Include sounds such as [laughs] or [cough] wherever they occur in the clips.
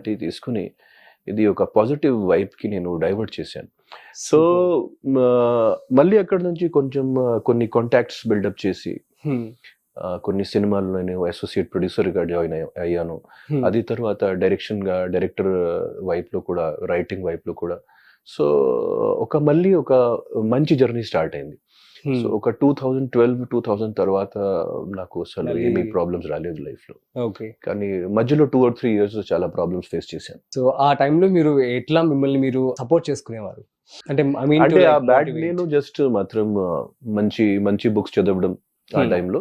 అంటే తీసుకుని ఇది ఒక పాజిటివ్ వైబ్కి నేను డైవర్ట్ చేశాను సో మళ్ళీ అక్కడ నుంచి కొంచెం కొన్ని కాంటాక్ట్స్ బిల్డప్ చేసి Hmm. కొన్ని సినిమాల్లో నేను అసోసియేట్ ప్రొడ్యూసర్గా జాయిన్ అయ్యాను Hmm. అది తర్వాత డైరెక్షన్గా డైరెక్టర్ వైపు లో కూడా రైటింగ్ వైపు లో కూడా సో ఒక మళ్ళీ ఒక మంచి జర్నీ స్టార్ట్ అయింది. సో ఒక two thousand twelve two thousand తర్వాత నాకు అసలు ఏమీ ప్రాబ్లమ్స్ రాలేదు లైఫ్లో ఓకే. కానీ మధ్యలో టూ ఆర్ త్రీ ఇయర్స్ చాలా ప్రాబ్లమ్స్ ఫేస్ చేశాను. సో ఆ టైంలో మీరు ఎట్లా మిమ్మల్ని మీరు సపోర్ట్ చేసుకునేవారు? అంటే ఐ మీన్ అంటే ఆ బ్యాడ్ నేను జస్ట్ మాత్రం ఆ, మంచి మంచి బుక్స్ చదవడం ఆ Hmm. టైంలో.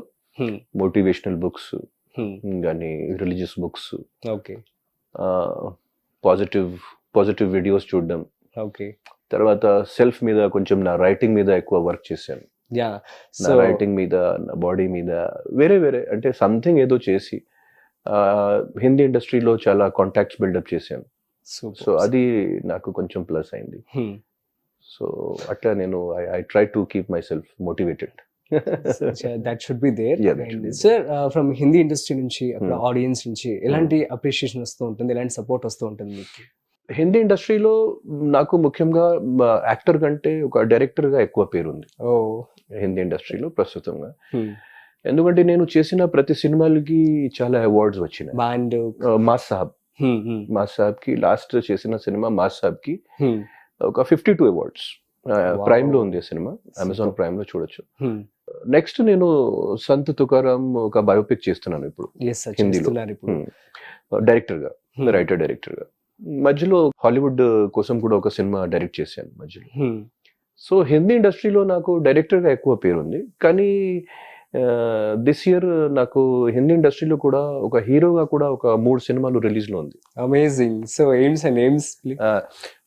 మోటివేషనల్ బుక్స్ కానీ religious books okay. Positive positive videos చూడడం. ఓకే. తర్వాత సెల్ఫ్ మీద కొంచెం నా రైటింగ్ మీద ఎక్కువ వర్క్ చేశాను. యా నా రైటింగ్ మీద నా బాడీ మీద వేరే వేరే అంటే సంథింగ్ ఏదో చేసి హిందీ ఇండస్ట్రీలో చాలా కాంటాక్ట్స్ బిల్డప్ చేశాను. సో అది నాకు కొంచెం ప్లస్ అయింది. సో అట్లా నేను I try to keep myself motivated that should be there sir from Hindi industry నుంచి అక్కడ Hmm. ఆడియన్స్ నుంచి ఎలాంటి అప్రిషియేషన్ వస్తూ ఉంటుంది? ఎలాంటి సపోర్ట్ వస్తూ ఉంటుంది మీకు? హిందీ ఇండస్ట్రీలో నాకు ముఖ్యంగా యాక్టర్ కంటే ఒక డైరెక్టర్గా ఎక్కువ పేరుంది. ఓ. హిందీ ఇండస్ట్రీలో ప్రస్తుతంగా. ఎందుకంటే నేను చేసిన ప్రతి సినిమాలకి చాలా అవార్డ్స్ వచ్చినాయి. బ్యాండ్ ఆ, మాస్ సాబ్. మాస్ సాబ్కి లాస్ట్ చేసిన సినిమా మాస్ సాబ్కి ఒక ఫిఫ్టీ టూ అవార్డ్స్. ప్రైమ్లో ఉంది ఆ సినిమా. అమెజాన్ ప్రైమ్లో చూడొచ్చు. నెక్స్ట్ నేను సంత్ తుకారాం ఒక బయోపిక్ చేస్తున్నాను ఇప్పుడు. హిందీలో. డైరెక్టర్గా రైటర్ డైరెక్టర్గా మధ్యలో హాలీవుడ్ కోసం కూడా ఒక సినిమా డైరెక్ట్ చేశాను మధ్యలో. సో హిందీ ఇండస్ట్రీలో నాకు డైరెక్టర్గా ఎక్కువ పేరు ఉంది. కానీ దిస్ ఇయర్ నాకు హిందీ ఇండస్ట్రీలో కూడా ఒక హీరోగా కూడా ఒక మూడు సినిమాలు రిలీజ్లో ఉంది amazing so aims and aims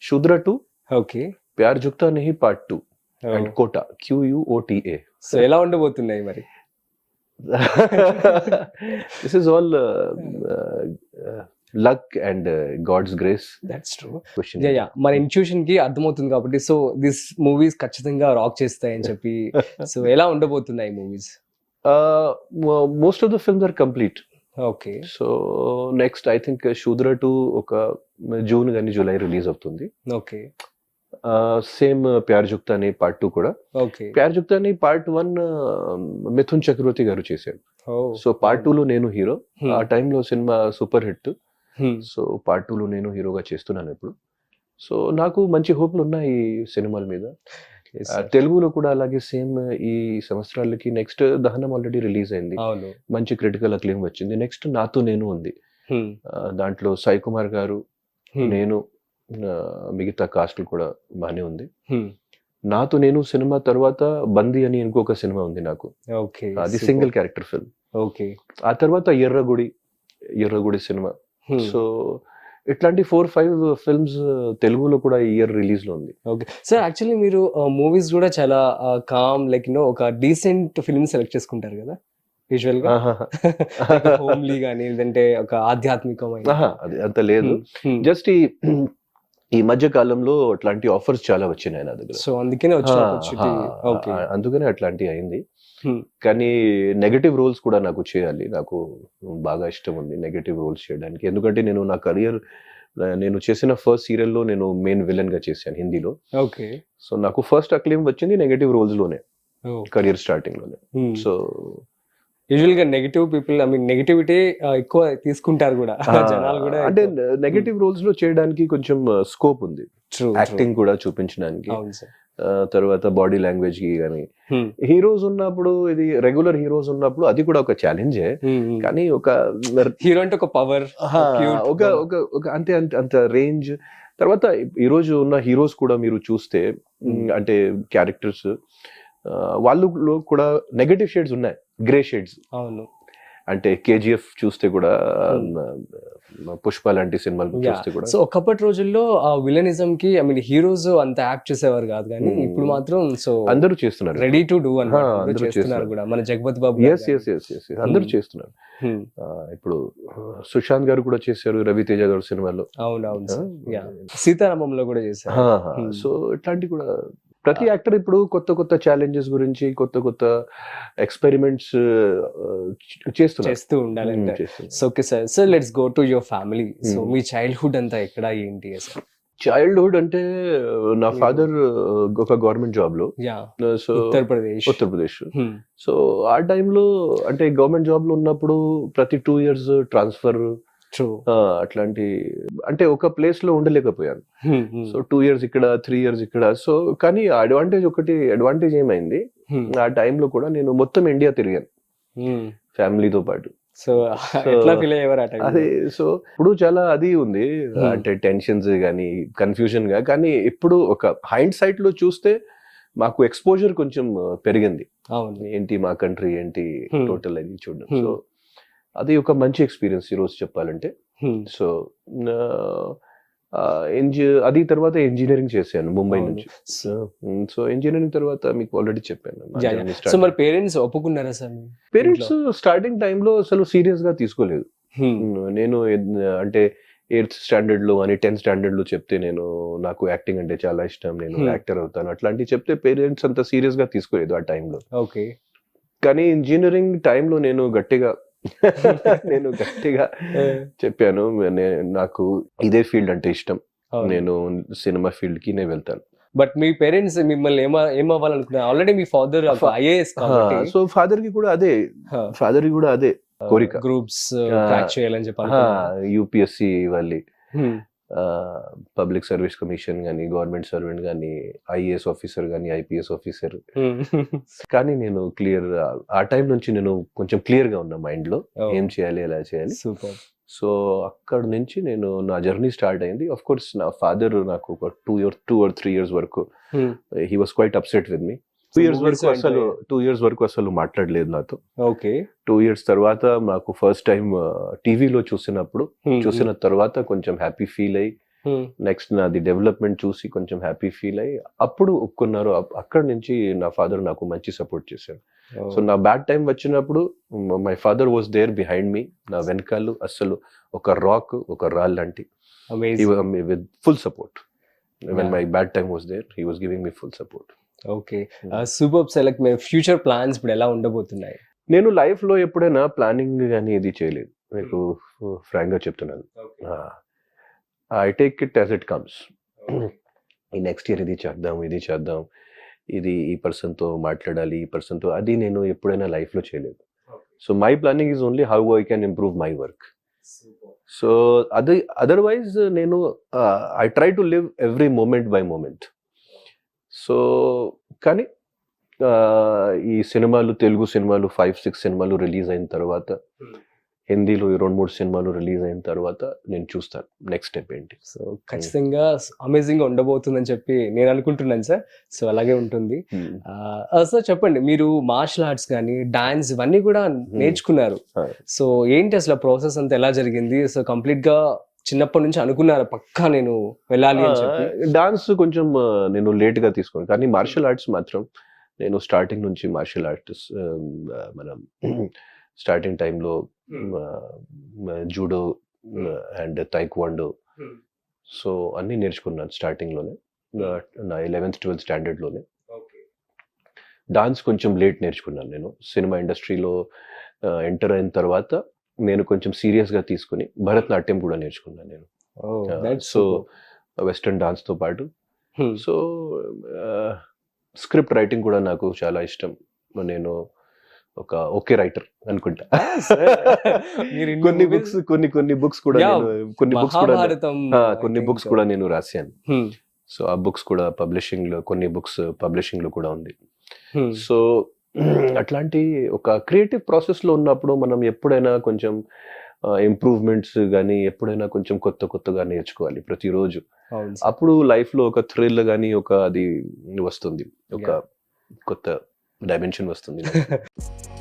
Shudra two okay Pyar Jhukta Nahi part two and Kota Q U O T A so ఎలా ఉండబోతున్నాయి మరి? This is all luck and God's grace that's true yeah మన ఇన్స్టిట్యూషన్కి అర్థమవుతుంది కాబట్టి so this movies ఖచ్చితంగా rock చేస్తాయని చెప్పి [laughs] సో ఎలా ఉండబోతున్నాయి movies most of the films are complete okay so next I think Shudra two ఒక జూన్ కానీ జూలై రిలీజ్ అవుతుంది. ఓకే సేమ్ ప్యార్ జుక్తా అని పార్ట్ టూ కూడా. ఓకే ప్యార్ జుక్తా అని పార్ట్ వన్ మిథున్ చక్రవర్తి గారు చేశాడు సో పార్ట్ టూ లో నేను హీరో Hmm. ఆ టైంలో cinema super hit so part టూలో నేను హీరోగా చేస్తున్నాను ఇప్పుడు. సో నాకు మంచి హోప్లు ఉన్నాయి ఈ సినిమాల మీద. తెలుగులో కూడా అలాగే సేమ్ ఈ సంవత్సరాలకి నెక్స్ట్ దహనం ఆల్రెడీ రిలీజ్ అయింది. మంచి క్రిటికల్ అక్లేమ్ వచ్చింది. నెక్స్ట్ నాతో నేను ఉంది. Hmm. దాంట్లో సాయి కుమార్ గారు Hmm. నేను మిగతా కాస్ట్లు కూడా బాగానే ఉంది. Hmm. నాతో నేను సినిమా తర్వాత బందీ అని ఇంకొక సినిమా ఉంది నాకు. అది సింగిల్ క్యారెక్టర్ ఫిల్మ్. ఓకే ఆ తర్వాత Erragudi Erragudi cinema. Hmm. So ఇట్లాంటి ఫోర్ ఫైవ్ ఫిల్మ్స్ తెలుగులో కూడా ఈ ఇయర్ రిలీజ్లో ఉంది. ఓకే సార్ యాక్చువల్లీ మీరు మూవీస్ కూడా చాలా కామ్ లైక్ నో ఒక డీసెంట్ ఫిల్మ్ సెలెక్ట్ చేసుకుంటారు కదా యూజువల్గా. హోమ్లీ కానీ లేదంటే ఒక ఆధ్యాత్మికమైన. అది అంత లేదు. జస్ట్ ఈ ఈ మధ్య కాలంలో అట్లాంటి ఆఫర్స్ చాలా వచ్చినాయి నా దగ్గర. సో అందుకనే అందుకనే అట్లాంటి అయింది. కానీ నెగటివ్ రోల్స్ కూడా నాకు చేయాలి. నాకు బాగా ఇష్టం ఉంది నెగటివ్ రోల్స్ చేయడానికి. ఎందుకంటే నేను నా కెరియర్ నేను చేసిన ఫస్ట్ సీరియల్లో నేను మెయిన్ విలన్గా చేశాను హిందీలో. ఓకే. సో నాకు ఫస్ట్ అక్లేమ్ వచ్చింది నెగటివ్ రోల్స్లోనే కెరియర్ స్టార్టింగ్లోనే. సో యూజువల్గా negative people I mean negativity ఎక్కువ తీసుకుంటారు కూడా. జనాలు కూడా అంటే నెగటివ్ రోల్స్లో చేయడానికి కొంచెం స్కోప్ ఉంది. ట్రూ యాక్టింగ్ కూడా చూపించడానికి. తర్వాత బాడీ లాంగ్వేజ్కి కానీ హీరోస్ ఉన్నప్పుడు ఇది రెగ్యులర్ హీరోస్ ఉన్నప్పుడు అది కూడా ఒక ఛాలెంజే కానీ ఒక హీరో అంటే ఒక పవర్ ఒక ఒక అంతే అంత రేంజ్ తర్వాత ఈ రోజు ఉన్న హీరోస్ కూడా మీరు చూస్తే Hmm. అంటే క్యారెక్టర్స్ వాళ్ళు కూడా నెగటివ్ షేడ్స్ ఉన్నాయి. గ్రే షేడ్స్ అవును. అంటే కేజీఎఫ్ చూస్తే కూడా Hmm. పుష్ప లాంటి సినిమాలు చూస్తే కూడా. సో ఒకప్పటి రోజుల్లో ఆ విలనిజం కి ఐ మీన్ హీరోస్ అంత యాక్ట్ చేసేవారు కాదు కానీ Hmm. ఇప్పుడు మాత్రం సో అందరూ చేస్తున్నారు. రెడీ టు డూ అందరూ చేస్తున్నారు. కూడా. మన Jagapathi Babu yes yes yes yes అందరూ. చేస్తున్నారు. Hmm. ఇప్పుడు సుశాంత్ గారు కూడా చేశారు రవితేజ గారు సినిమాలో. అవును అవును ఆ, సార్ యా సీతారామంలో కూడా చేశారు. సో ఇట్లాంటి కూడా ప్రతి యాక్టర్ ఇప్పుడు కొత్త కొత్త ఛాలెంజెస్ గురించి కొత్త కొత్త ఎక్స్పెరిమెంట్స్ చేస్తూ ఉండాలంటే ఉమ్, చేస్తున్నారు. So okay sir sir let's go to your family so. మీ చైల్డ్హుడ్ అంతా ఎక్కడ ఏంటి సార్ చైల్డ్హుడ్ అంటే నా Hmm. ఫాదర్ ఒక గవర్నమెంట్ జాబ్లో. Yeah. So Uttar Pradesh. Uttar Pradesh. Hmm. So ఆ టైంలో అంటే గవర్నమెంట్ జాబ్లో ఉన్నప్పుడు ప్రతి టూ ఇయర్స్ ట్రాన్స్ఫర్ ట్రూ అట్లాంటి అంటే ఒక ప్లేస్లో ఉండలేకపోయాను Hmm. సో టూ ఇయర్స్ ఇక్కడ త్రీ ఇయర్స్ ఇక్కడ సో కానీ అడ్వాంటేజ్ ఒకటి అడ్వాంటేజ్ ఏమైంది Hmm. ఆ టైంలో కూడా నేను మొత్తం ఇండియా తిరిగాను ఫ్యామిలీతో పాటు సో ఎట్లా ఫీల్ అయ్యేవారు? అదే సో ఇప్పుడు చాలా అది ఉంది Hmm. అంటే టెన్షన్స్ కానీ కన్ఫ్యూజన్గా కానీ ఇప్పుడు ఒక హైండ్ సైట్లో చూస్తే మాకు ఎక్స్పోజర్ కొంచెం పెరిగింది ఏంటి మా కంట్రీ ఏంటి Hmm. టోటల్ అది చూడడం Hmm. సో అది ఒక మంచి ఎక్స్పీరియన్స్ ఈ రోజు చెప్పాలంటే. Hmm. సో ఎంజి అది తర్వాత ఇంజనీరింగ్ చేశాను ముంబై. నుంచి. సో ఇంజనీరింగ్ తర్వాత మీకు ఆల్రెడీ చెప్పాను. సో మరి పేరెంట్స్ ఒప్పుకున్నారా సార్ పేరెంట్స్ స్టార్టింగ్ టైంలో అసలు సీరియస్గా తీసుకోలేదు. నేను ఎద్- అంటే ఎయిత్ స్టాండర్డ్లో అని టెన్త్ స్టాండర్డ్లో చెప్తే నేను నాకు యాక్టింగ్ అంటే చాలా ఇష్టం. నేను Hmm. యాక్టర్ అవుతాను. అట్లాంటివి చెప్తే పేరెంట్స్ అంత సీరియస్గా తీసుకోలేదు ఆ టైంలో ఓకే కానీ ఇంజనీరింగ్ టైంలో నేను గట్టిగా [laughs] నేను గట్టిగా [laughs] చెప్పాను. నాకు ఇదే ఫీల్డ్ అంటే ఇష్టం. నేను సినిమా ఫీల్డ్కి నేను వెళ్తాను. బట్ మీ పేరెంట్స్ మిమ్మల్ని ఏమ ఏమవ్వాలనుకున్నారు ఆల్రెడీ మీ ఫాదర్ ఐఏఎస్ సో ఫాదర్కి కూడా అదే. ఫాదర్కి కూడా అదే కోరిక. గ్రూప్స్ చేయాలని చెప్పాలి యూపీఎస్సి ఇవ్వాలి పబ్లిక్ సర్వీస్ కమిషన్ కానీ గవర్నమెంట్ సర్వెంట్ కానీ ఐఏఎస్ ఆఫీసర్ కానీ ఐపీఎస్ ఆఫీసర్. కానీ నేను క్లియర్ ఆ టైం నుంచి నేను కొంచెం క్లియర్గా ఉన్నా మైండ్లో ఏం చేయాలి ఎలా చేయాలి. సూపర్. సో అక్కడ నుంచి నేను నా జర్నీ స్టార్ట్ అయింది. ఆఫ్ కోర్స్ నా ఫాదర్ నాకు ఒక two year two or three years వరకు he was quite upset with me. Two years వరకు అసలు టూ ఇయర్స్ వరకు అసలు మాట్లాడలేదు నాతో. ఓకే. టూ ఇయర్స్ తర్వాత నాకు ఫస్ట్ టైం టీవీలో చూసినప్పుడు చూసిన తర్వాత కొంచెం హ్యాపీ ఫీల్ అయ్యి నెక్స్ట్ నాది డెవలప్మెంట్ చూసి కొంచెం హ్యాపీ ఫీల్ అయ్యి అప్పుడు ఒప్పుకున్నారు. అక్కడ నుంచి నా ఫాదర్ నాకు మంచి సపోర్ట్ చేశారు సో నా బ్యాడ్ టైం వచ్చినప్పుడు my father was there behind me నా వెనకాల అసలు ఒక రాక్ ఒక రాల్ లాంటి. With full support when. My bad time was there he was giving me full support okay. Super select me future plans ఇప్పుడు ఎలా ఉండబోతున్నాయి? నేను లైఫ్లో ఎప్పుడైనా ప్లానింగ్ కానీ ఇది చేయలేదు. మీకు ఫ్రాంక్గా చెప్తున్నాను. I take it as it comes. ఈ నెక్స్ట్ ఇయర్ ఇది చేద్దాం ఇది చేద్దాం. ఇది ఈ person తో మాట్లాడాలి ఈ person తో అది నేను ఎప్పుడైనా life లో చేయలేదు so my planning is only how I can improve my work. So అది అదర్వైజ్ నేను I try to live every moment by moment. So కానీ ఈ సినిమాలు తెలుగు సినిమాలు ఫైవ్ సిక్స్ సినిమాలు రిలీజ్ అయిన తర్వాత Hmm. హిందీలో ఈ రెండు మూడు సినిమాలు రిలీజ్ అయిన తర్వాత నేను చూస్తాను. నెక్స్ట్ స్టెప్ ఏంటి? సో ఖచ్చితంగా అమేజింగ్గా ఉండబోతుందని చెప్పి నేను అనుకుంటున్నాను సార్. సో అలాగే ఉంటుంది. సార్ చెప్పండి. మీరు మార్షల్ ఆర్ట్స్ కానీ డాన్స్ ఇవన్నీ కూడా నేర్చుకున్నారు. సో ఏంటి అసలు ప్రాసెస్ అంతా? ఎలా జరిగింది? సో కంప్లీట్గా చిన్నప్పటి నుంచి అనుకున్నారు పక్కా నేను వెళ్ళాలి అని చెప్పి. డాన్స్ కొంచెం నేను లేట్గా తీసుకున్నాను. కానీ మార్షల్ ఆర్ట్స్ మాత్రం నేను స్టార్టింగ్ నుంచి మార్షల్ ఆర్ట్స్ మనం స్టార్టింగ్ టైంలో జూడో అండ్ తైక్వాండో. సో అన్నీ నేర్చుకున్నాను స్టార్టింగ్లోనే. నా- నా ఎలెవెన్త్ ట్వెల్త్ స్టాండర్డ్లోనే. డాన్స్ కొంచెం లేట్ నేర్చుకున్నాను నేను. సినిమా ఇండస్ట్రీలో ఎంటర్ అయిన తర్వాత నేను కొంచెం సీరియస్గా తీసుకుని భరతనాట్యం కూడా నేర్చుకున్నాను నేను. సో వెస్టర్న్ డాన్స్తో పాటు సో స్క్రిప్ట్ రైటింగ్ కూడా నాకు చాలా ఇష్టం. నేను ఒక ఓకే రైటర్ అనుకుంటా. కొన్ని బుక్స్ కొన్ని కొన్ని బుక్స్ కూడా కొన్ని బుక్స్ కూడా కొన్ని. బుక్స్ కూడా నేను రాశాను. Hmm. సో ఆ బుక్స్ కూడా పబ్లిషింగ్లో కొన్ని బుక్స్ పబ్లిషింగ్లో కూడా ఉంది. Hmm. సో [clears throat] అట్లాంటి ఒక క్రియేటివ్ ప్రాసెస్లో ఉన్నప్పుడు మనం ఎప్పుడైనా కొంచెం ఇంప్రూవ్మెంట్స్ కానీ ఎప్పుడైనా కొంచెం కొత్త కొత్తగా నేర్చుకోవాలి ప్రతిరోజు. అప్పుడు లైఫ్లో ఒక థ్రిల్ కానీ ఒక అది వస్తుంది ఒక. కొత్త డైమెన్షన్ వస్తుంది [laughs]